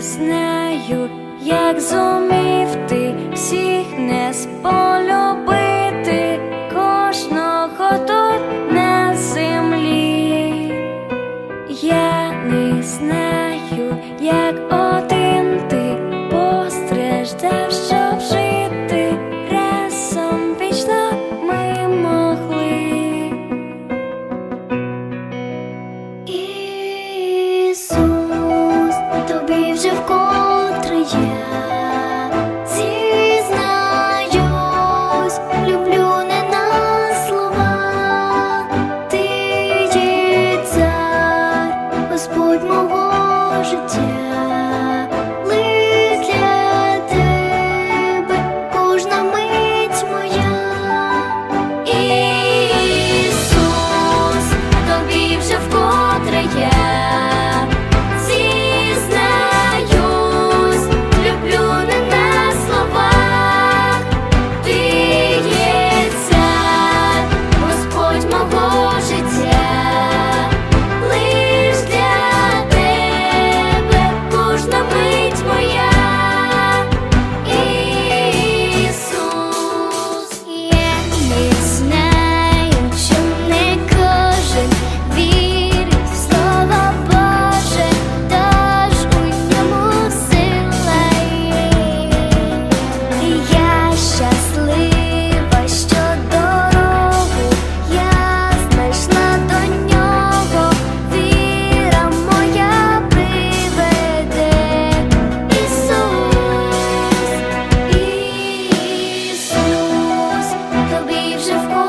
не знаю, як зумів ти всіх не сполюбити кожного тут на землі. Я не знаю, як тобі вже вкотре я зізнаюсь, люблю не на слова, ти є Господь мого життя. je